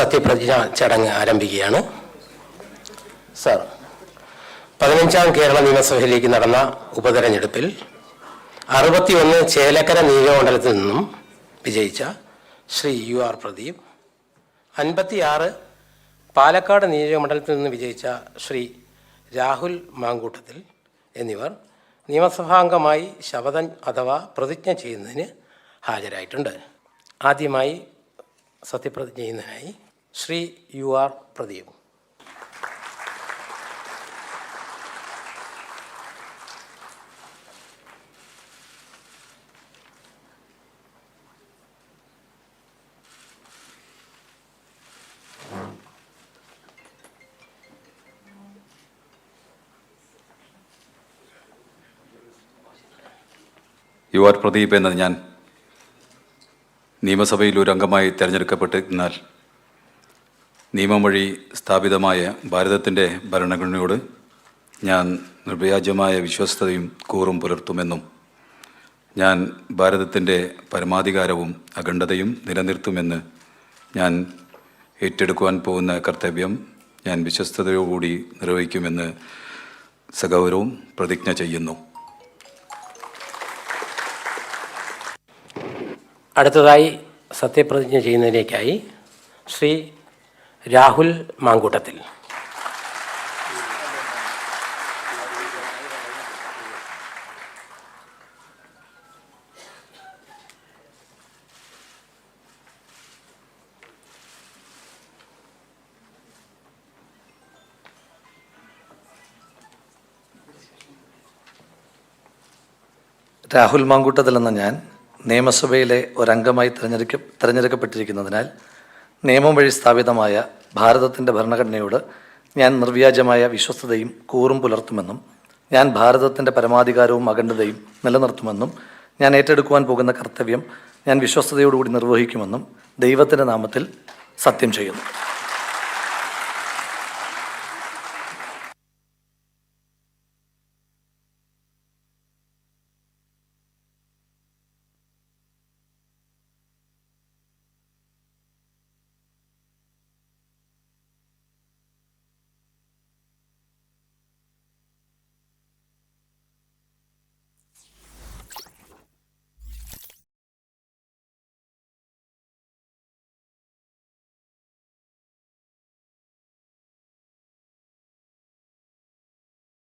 സത്യപ്രതിജ്ഞ ചടങ്ങ് ആരംഭിക്കുകയാണ്. സർ പതിനഞ്ചാം കേരള നിയമസഭയിലേക്ക് നടന്ന ഉപതെരഞ്ഞെടുപ്പിൽ അറുപത്തിയൊന്ന് ചേലക്കര നിയോജകമണ്ഡലത്തിൽ നിന്നും വിജയിച്ച ശ്രീ യു ആർ പ്രദീപ് അൻപത്തിയാറ് പാലക്കാട് നിയോജകമണ്ഡലത്തിൽ നിന്ന് വിജയിച്ച ശ്രീ രാഹുൽ മാങ്കൂട്ടത്തിൽ എന്നിവർ നിയമസഭാംഗമായി ശപഥം അഥവാ പ്രതിജ്ഞ ചെയ്യുന്നതിന് ഹാജരായിട്ടുണ്ട്. ആദ്യമായി സത്യപ്രതിജ്ഞ ചെയ്യുന്നതിനായി Shri U R Pradeep. U R Pradeep എന്നത് ഞാൻ നിയമസഭയിൽ ഒരു അംഗമായി തിരഞ്ഞെടുക്കപ്പെട്ടിരുന്നാൽ നിയമം വഴി സ്ഥാപിതമായ ഭാരതത്തിന്റെ ഭരണഘടനയോട് ഞാൻ നിർവ്യാജമായ വിശ്വസ്തയും കൂറും പുലർത്തുമെന്നും ഞാൻ ഭാരതത്തിന്റെ പരമാധികാരവും അഖണ്ഡതയും നിലനിർത്തുമെന്ന് ഞാൻ ഏറ്റെടുക്കുവാൻ പോകുന്ന കർത്തവ്യം ഞാൻ വിശ്വസ്തയോടുകൂടി നിർവഹിക്കുമെന്ന് സഗൗരവും പ്രതിജ്ഞ ചെയ്യുന്നു. അടുത്തതായി സത്യപ്രതിജ്ഞ ചെയ്യുന്നതിലേക്കായി ശ്രീ രാഹുൽ മാങ്കൂട്ടത്തിൽ. രാഹുൽ മാങ്കൂട്ടത്തിൽ എന്ന ഞാൻ നിയമസഭയിലെ ഒരംഗമായി തിരഞ്ഞെടുക്ക തിരഞ്ഞെടുക്കപ്പെട്ടിരിക്കുന്നതിനാൽ നിയമം വഴി സ്ഥാപിതമായ ഭാരതത്തിന്റെ ഭരണഘടനയോട് ഞാൻ നിർവ്യാജമായ വിശ്വസ്തതയും കൂറും പുലർത്തുമെന്നും ഞാൻ ഭാരതത്തിന്റെ പരമാധികാരവും അഖണ്ഡതയും നിലനിർത്തുമെന്നും ഞാൻ ഏറ്റെടുക്കുവാൻ പോകുന്ന കർത്തവ്യം ഞാൻ വിശ്വസ്തയോടുകൂടി നിർവഹിക്കുമെന്നും ദൈവത്തിന്റെ നാമത്തിൽ സത്യം ചെയ്യുന്നു.